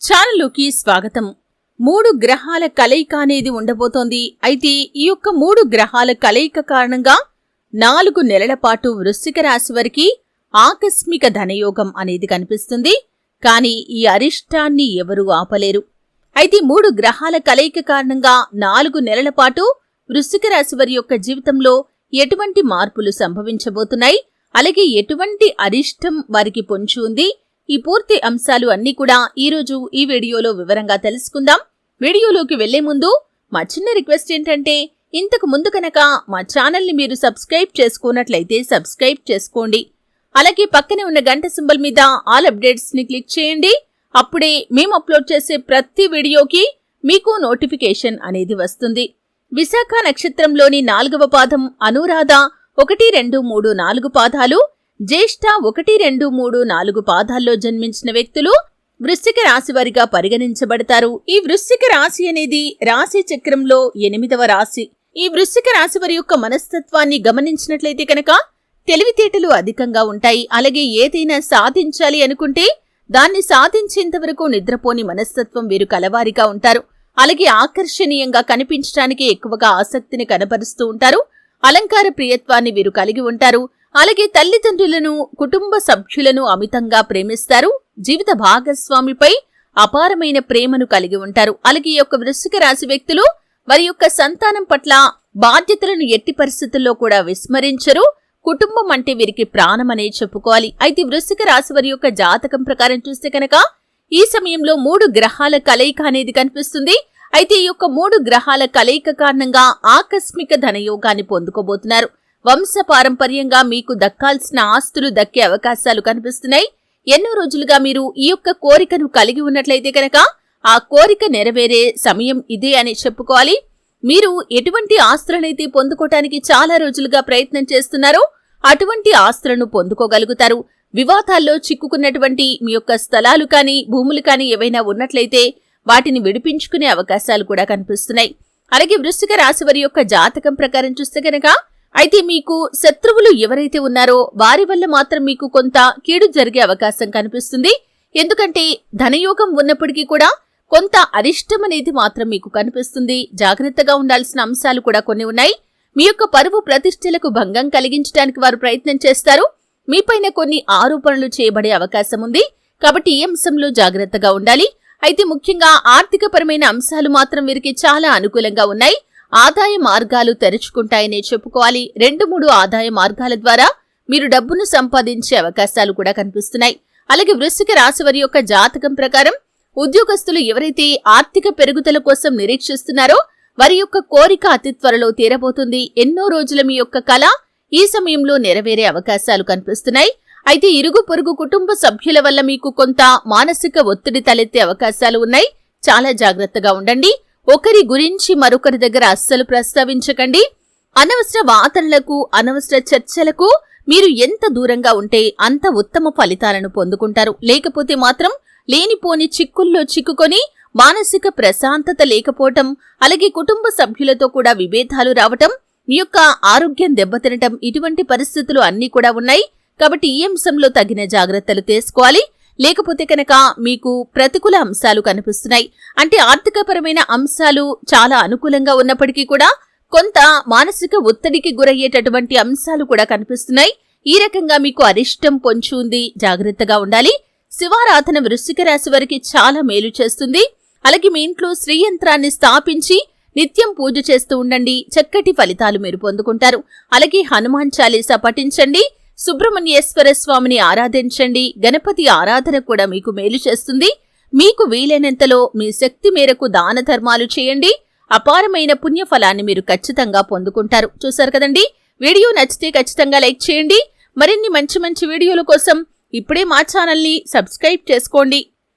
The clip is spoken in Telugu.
ఛానల్లోకి స్వాగతం. మూడు గ్రహాల కలయిక అనేది ఉండబోతోంది. అయితే ఈ యొక్క మూడు గ్రహాల కలయిక కారణంగా నాలుగు నెలల పాటు వృశ్చిక రాశి వారికి ఆకస్మిక ధనయోగం అనేది కనిపిస్తుంది. కానీ ఈ అరిష్టాన్ని ఎవరూ ఆపలేరు. అయితే మూడు గ్రహాల కలయిక కారణంగా నాలుగు నెలల పాటు వృశ్చిక రాశి వారి యొక్క జీవితంలో ఎటువంటి మార్పులు సంభవించబోతున్నాయి? అలాగే ఎటువంటి అరిష్టం వారికి పొంచి ఉంది? ఈ పూర్తి అంశాలు అన్నీ కూడా ఈరోజు ఈ వీడియోలో వివరంగా తెలుసుకుందాం. వీడియోలోకి వెళ్ళే ముందు మా చిన్న రిక్వెస్ట్ ఏంటంటే ఇంతకు ముందు కనుక మా ఛానల్ని మీరు సబ్స్క్రైబ్ చేసుకున్నట్లయితే సబ్స్క్రైబ్ చేసుకోండి. అలాగే పక్కనే ఉన్న గంట సింబల్ మీద ఆల్ అప్డేట్స్ని క్లిక్ చేయండి. అప్పుడే మేము అప్లోడ్ చేసే ప్రతి వీడియోకి మీకు నోటిఫికేషన్ అనేది వస్తుంది. విశాఖ నక్షత్రంలోని నాలుగవ పాదం అనురాధ ఒకటి రెండు మూడు నాలుగు పాదాలు జ్యేష్ఠ ఒకటి రెండు మూడు నాలుగు పాదాల్లో జన్మించిన వ్యక్తులు వృశ్చిక రాశి వారిగా పరిగణించబడతారు. ఈ వృశ్చిక రాశి అనేది రాశి చక్రంలో ఎనిమిదవ రాశి. ఈ వృశ్చిక రాశి వారి యొక్క మనస్తత్వాన్ని గమనించినట్లయితే కనుక తెలివితేటలు అధికంగా ఉంటాయి. అలాగే ఏదైనా సాధించాలి అనుకుంటే దాన్ని సాధించేంతవరకు నిద్రపోని మనస్తత్వం వీరు కలవారిగా ఉంటారు. అలాగే ఆకర్షణీయంగా కనిపించడానికి ఎక్కువగా ఆసక్తిని కనపరుస్తూ ఉంటారు. అలంకార ప్రియత్వాన్ని వీరు కలిగి ఉంటారు. అలాగే తల్లిదండ్రులను కుటుంబ సభ్యులను అమితంగా ప్రేమిస్తారు. జీవిత భాగస్వామిపై అపారమైన ప్రేమను కలిగి ఉంటారు. అలాగే ఈ యొక్క వృశ్చిక రాశి వ్యక్తులు వారి యొక్క సంతానం పట్ల బాధ్యతలను ఎట్టి పరిస్థితుల్లో కూడా విస్మరించరు. కుటుంబం అంటే వీరికి ప్రాణమనే చెప్పుకోవాలి. అయితే వృశ్చిక రాశి వారి యొక్క జాతకం ప్రకారం చూస్తే కనుక ఈ సమయంలో మూడు గ్రహాల కలయిక అనేది కనిపిస్తుంది. అయితే ఈ యొక్క మూడు గ్రహాల కలయిక కారణంగా ఆకస్మిక ధనయోగాన్ని పొందుకోబోతున్నారు. వంశపారంపర్యంగా మీకు దక్కాల్సిన ఆస్తులు దక్కే అవకాశాలు కనిపిస్తున్నాయి. ఎన్నో రోజులుగా మీరు ఈ యొక్క కోరికను కలిగి ఉన్నట్లయితే కనుక ఆ కోరిక నెరవేరే సమయం ఇదే అని చెప్పుకోవాలి. మీరు ఎటువంటి ఆస్తులనైతే పొందుకోవటానికి చాలా రోజులుగా ప్రయత్నం చేస్తున్నారో అటువంటి ఆస్తులను పొందుకోగలుగుతారు. వివాదాల్లో చిక్కుకున్నటువంటి మీ యొక్క స్థలాలు కానీ భూములు కానీ ఏవైనా ఉన్నట్లయితే వాటిని విడిపించుకునే అవకాశాలు కూడా కనిపిస్తున్నాయి. అలాగే వృశ్చిక రాశి వారి యొక్క జాతకం ప్రకారం చూస్తే కనుక అయితే మీకు శత్రువులు ఎవరైతే ఉన్నారో వారి వల్ల మాత్రం మీకు కొంత కీడు జరిగే అవకాశం కనిపిస్తుంది. ఎందుకంటే ధనయోగం ఉన్నప్పటికీ కూడా కొంత అరిష్టం అనేది మాత్రం మీకు కనిపిస్తుంది. జాగ్రత్తగా ఉండాల్సిన అంశాలు కూడా కొన్ని ఉన్నాయి. మీ యొక్క పరువు ప్రతిష్టలకు భంగం కలిగించడానికి వారు ప్రయత్నం చేస్తారు. మీపైన కొన్ని ఆరోపణలు చేయబడే అవకాశం ఉంది. కాబట్టి ఈ అంశంలో జాగ్రత్తగా ఉండాలి. అయితే ముఖ్యంగా ఆర్థికపరమైన అంశాలు మాత్రం వీరికి చాలా అనుకూలంగా ఉన్నాయి. ఆదాయ మార్గాలు తెరుచుకుంటాయనే చెప్పుకోవాలి. రెండు మూడు ఆదాయ మార్గాల ద్వారా మీరు డబ్బును సంపాదించే అవకాశాలు కూడా కనిపిస్తున్నాయి. అలాగే వృశ్చిక రాశి వారి యొక్క జాతకం ప్రకారం ఉద్యోగస్తులు ఎవరైతే ఆర్థిక పెరుగుదల కోసం నిరీక్షిస్తున్నారో వారి యొక్క కోరిక అతి త్వరలో తీరబోతుంది. ఎన్నో రోజుల మీ యొక్క కళ ఈ సమయంలో నెరవేరే అవకాశాలు కనిపిస్తున్నాయి. అయితే ఇరుగు పొరుగు కుటుంబ సభ్యుల వల్ల మీకు కొంత మానసిక ఒత్తిడి తలెత్తే అవకాశాలు ఉన్నాయి. చాలా జాగ్రత్తగా ఉండండి. ఒకరి గురించి మరొకరి దగ్గర అస్సలు ప్రస్తావించకండి. అనవసర వాదనలకు అనవసర చర్చలకు మీరు ఎంత దూరంగా ఉంటే అంత ఉత్తమ ఫలితాలను పొందుకుంటారు. లేకపోతే మాత్రం లేనిపోని చిక్కుల్లో చిక్కుకొని మానసిక ప్రశాంతత లేకపోవటం అలాగే కుటుంబ సభ్యులతో కూడా విభేదాలు రావటం మీ యొక్క ఆరోగ్యం దెబ్బతినటం ఇటువంటి పరిస్థితులు అన్నీ కూడా ఉన్నాయి. కాబట్టి ఈ అంశంలో తగిన జాగ్రత్తలు తీసుకోవాలి. లేకపోతే కనుక మీకు ప్రతికూల అంశాలు కనిపిస్తున్నాయి. అంటే ఆర్థికపరమైన అంశాలు చాలా అనుకూలంగా ఉన్నప్పటికీ కూడా కొంత మానసిక ఒత్తిడికి గురయ్యేటటువంటి అంశాలు కూడా కనిపిస్తున్నాయి. ఈ రకంగా మీకు అరిష్టం పొంచి ఉంది. జాగ్రత్తగా ఉండాలి. శివారాధన వృశ్చిక రాశి వారికి చాలా మేలు చేస్తుంది. అలాగే మీ ఇంట్లో శ్రీయంత్రాన్ని స్థాపించి నిత్యం పూజ చేస్తూ ఉండండి. చక్కటి ఫలితాలు మీరు పొందుకుంటారు. అలాగే హనుమాన్ చాలీసా పఠించండి. సుబ్రహ్మణ్యేశ్వర స్వామిని ఆరాధించండి. గణపతి ఆరాధన కూడా మీకు మేలు చేస్తుంది. మీకు వీలైనంతలో మీ శక్తి మేరకు దాన ధర్మాలు చేయండి. అపారమైన పుణ్యఫలాన్ని మీరు ఖచ్చితంగా పొందుకుంటారు. చూశారు కదండి? వీడియో నచ్చితే ఖచ్చితంగా లైక్ చేయండి. మరిన్ని మంచి మంచి వీడియోల కోసం ఇప్పుడే మా ఛానల్ని సబ్స్క్రైబ్ చేసుకోండి.